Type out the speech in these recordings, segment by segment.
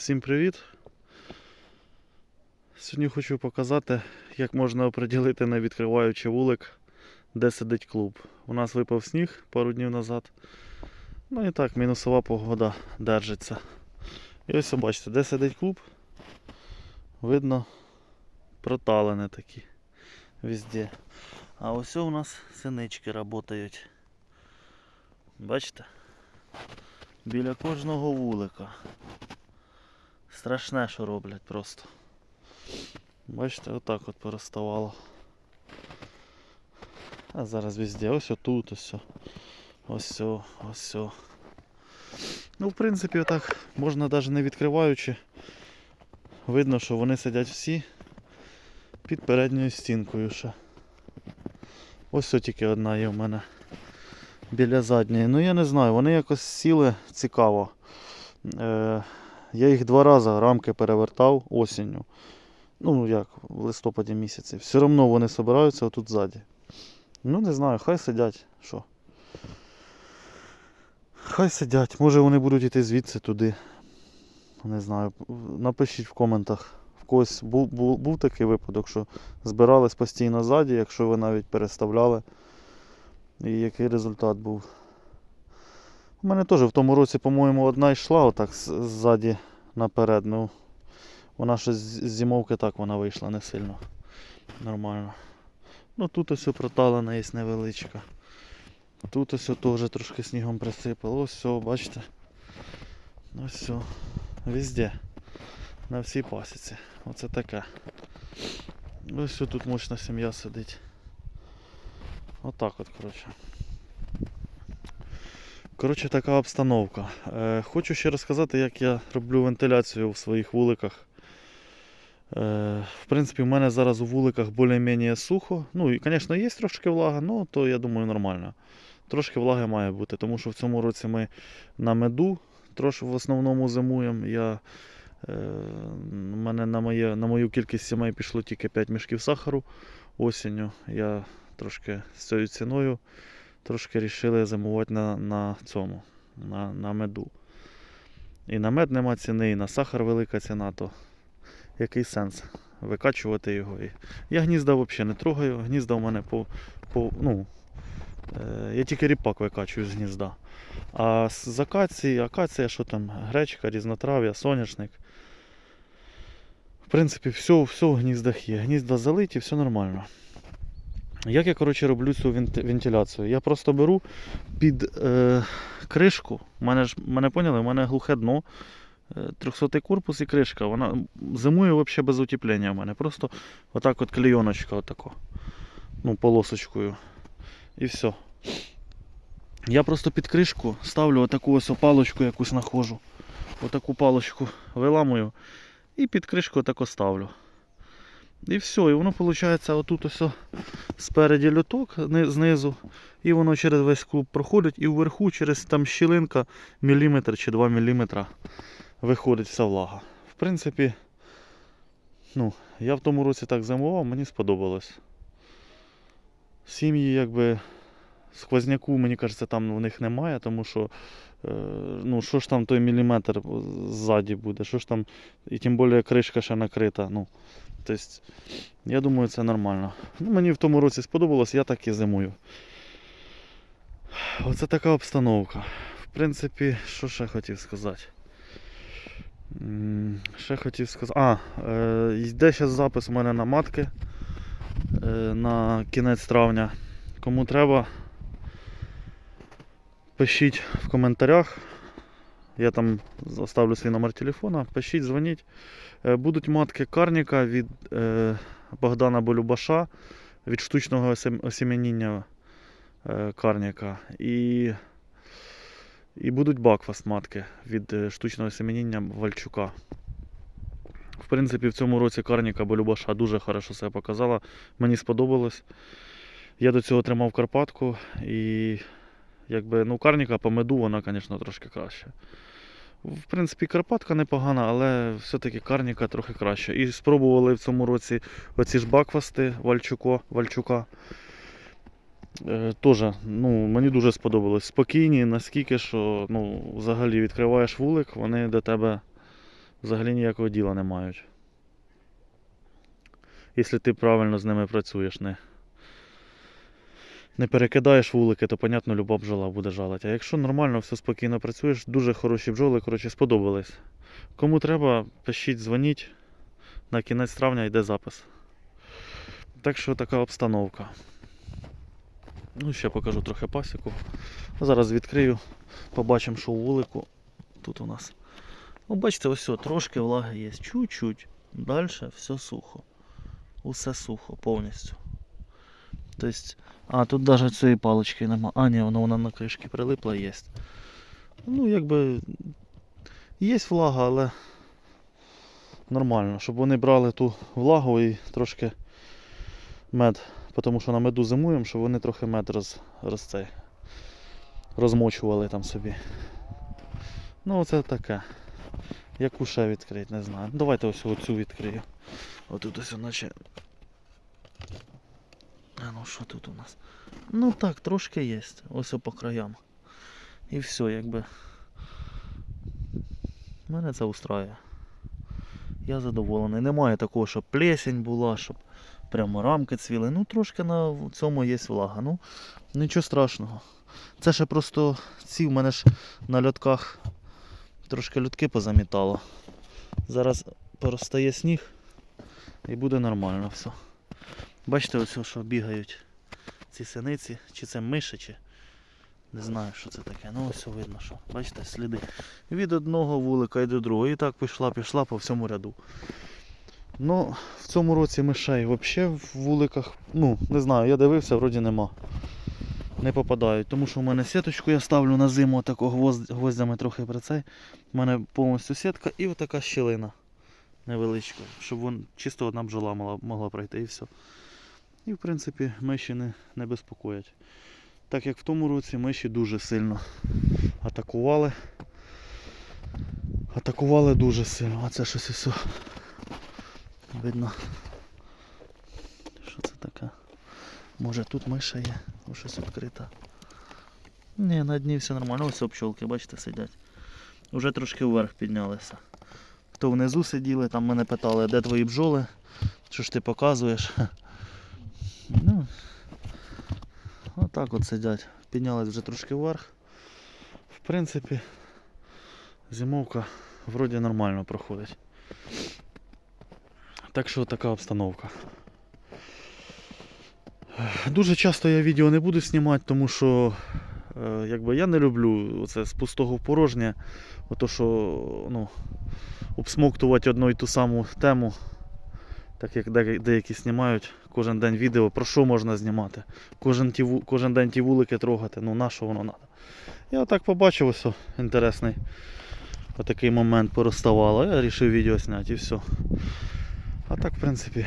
Всім привіт! Сьогодні хочу показати, як можна оприділити, не відкриваючи вулик, де сидить клуб. У нас випав сніг пару днів назад. Ну і так, мінусова погода держиться. І ось бачите, де сидить клуб. Видно проталини такі везде. А ось у нас синички працюють. Бачите? Біля кожного вулика. Страшне, що роблять просто. Бачите, отак от переставало. А зараз везде, ось отут, ось. Ось, ось. Ну, в принципі, отак можна навіть не відкриваючи. Видно, що вони сидять всі під передньою стінкою ще. Ось тільки одна є в мене біля задньої. Ну я не знаю, вони якось сіли цікаво. Е, я їх два рази рамки перевертав осінню. Ну як, в листопаді місяці. Все одно вони збираються отут ззаді. Ну не знаю, хай сидять. Що? Хай сидять. Може вони будуть йти звідси туди. Не знаю. Напишіть в коментах. В когось був, був, був такий випадок, що збирались постійно ззаді, якщо ви навіть переставляли. І який результат був. У мене теж в тому році, по-моєму, одна йшла отак ззаді наперед. Ну, вона ще з зимовки так вона вийшла не сильно. Нормально. Ну тут ось проталена є невеличка. Тут ось теж трошки снігом присипало. Ось все, бачите. Ось все. Везде. На всій пасіці. Оце таке. Ось тут мощна сім'я сидить. Отак от, коротше. Коротше, така обстановка. Е, хочу ще розказати, як я роблю вентиляцію в своїх вуликах. Е, в принципі, в мене зараз у вуликах більш-менш сухо. Ну, і, звісно, є трошки влага, але то я думаю нормально. Трошки влаги має бути, тому що в цьому році ми на меду трошки в основному зимуємо. Я, е, мене на, моє, на мою кількість сімей пішло тільки 5 мішків сахару осінню. Я трошки з цією ціною трошки вирішили зимувати на, на цьому, на, на меду. І на мед нема ціни, і на сахар велика ціна, то який сенс викачувати його. Я гнізда взагалі не трогаю, гнізда у мене по. по ну, е, я тільки ріпак викачую з гнізда. А з акації, акація, що там, гречка, різнотрав'я, соняшник. В принципі, все, все в гніздах є. Гнізда залиті, все нормально. Як я коротше, роблю цю вентиляцію? Я просто беру під е, кришку. Мене ж мене поняли, у мене глухе дно. 300 корпус і кришка. Вона зимує взагалі без утеплення в мене. Просто отак от клейоночка отако. Ну, полосочкою. І все. Я просто під кришку ставлю отаку ось палочку якусь знаходжу. Отаку палочку виламую і під кришку отако ставлю. І все, і воно виходить отут ось спереді люток знизу, і воно через весь клуб проходить, і вверху через там щілинка міліметр чи 2 міліметра виходить вся влага. В принципі, ну, я в тому році так зимував, мені сподобалось. Сім'ї, якби, сквозняку, мені кажеться, там в них немає, тому що, е, ну, що ж там той міліметр ззаді буде, що ж там, і тим більше кришка ще накрита. Ну, тобто, я думаю, це нормально. Ну, мені в тому році сподобалось, я так і зимую. Оце така обстановка. В принципі, що ще хотів сказати? Ще хотів сказати. А, е, йде зараз запис у мене на матки е, на кінець травня. Кому треба, пишіть в коментарях. Я там оставлю свій номер телефона. Пишіть, дзвоніть. Е, Будуть матки карніка від е, Богдана Болюбаша від штучного осемініння е, карніка. І, і будуть бакфаст матки від штучного осемініння Вальчука. В принципі, в цьому році карніка Болюбаша дуже хорошо себе показала. Мені сподобалось. Я до цього тримав Карпатку і якби, ну, карніка по меду, вона, звісно, трошки краще. В принципі, Карпатка непогана, але все-таки карніка трохи краще. І спробували в цьому році оці ж бакфасти Вальчуко, Вальчука. Е, Тоже, ну, мені дуже сподобалось. Спокійні, наскільки, що ну, взагалі відкриваєш вулик, вони до тебе взагалі ніякого діла не мають. Якщо ти правильно з ними працюєш, не, не перекидаєш вулики, то, понятно, люба бджола буде жалити. А якщо нормально, все спокійно працюєш, дуже хороші бджоли, коротше, сподобались. Кому треба, пишіть, дзвоніть. На кінець травня йде запис. Так що така обстановка. Ну, ще покажу трохи пасіку. Зараз відкрию, побачимо, що у вулику тут у нас. Ну, бачите, ось о, трошки влаги є. Чуть-чуть. Далі все сухо. Усе сухо повністю. Тобто, а, тут навіть цієї палички нема. А, ні, вона, вона на кришки прилипла є. Ну, якби. Є влага, але нормально, щоб вони брали ту влагу і трошки мед. Тому що на меду зимуємо, щоб вони трохи мед роз, роз цей, розмочували там собі. Ну, оце таке. Яку ще відкрити, не знаю. Давайте ось оцю відкрию. Отут ось наче. А ну що тут у нас? Ну так, трошки є. Ось по краям. І все, якби. Мене це устраює. Я задоволений. Немає такого, щоб плесень була, щоб прямо рамки цвіли. Ну, трошки на цьому є влага. Ну, нічого страшного. Це ще просто ці в мене ж на льотках трошки льотки позамітало. Зараз поростає сніг і буде нормально все. Бачите, ось що бігають ці синиці, чи це миші, чи не знаю, що це таке. Ну ось видно, що. Бачите, сліди. Від одного вулика і до другого. І так пішла, пішла по всьому ряду. Ну, в цьому році мишей взагалі в вуликах, ну, не знаю, я дивився, вроді нема. Не попадають, тому що в мене сіточку я ставлю на зиму тако гвоздями трохи при цей. У мене повністю сітка і отака щілина невеличка, щоб вон, чисто одна бджола могла, могла пройти і все. І в принципі миші не, не безпокоять. Так як в тому році миші дуже сильно атакували. Атакували дуже сильно. А це щось ось. Видно. Що це таке? Може тут миша є, О, щось відкрита. Ні, на дні все нормально. Ось пчолки, бачите, сидять. Уже трошки вверх піднялися. Хто внизу сиділи, там мене питали, де твої бджоли, що ж ти показуєш. Ну, отак от сидять. Піднялись вже трошки вверх. В принципі, зимовка вроді нормально проходить. Так що така обстановка. Дуже часто я відео не буду знімати, тому що е, якби, я не люблю це з пустого в порожнє. Ото що ну, обсмоктувати одну і ту саму тему, так як деякі знімають кожен день відео, про що можна знімати. Кожен, ті, кожен день ті вулики трогати, ну на що воно треба. Я отак побачив ось інтересний отакий момент пороставало. Я вирішив відео зняти і все. А так, в принципі.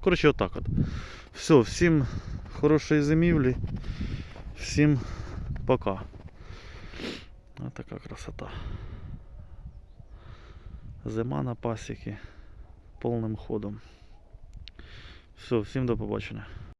Коротше, отак от. Все, всім хорошої зимівлі. Всім пока. Ось така красота. Зима на пасіки повним ходом. Все, всім до побачення.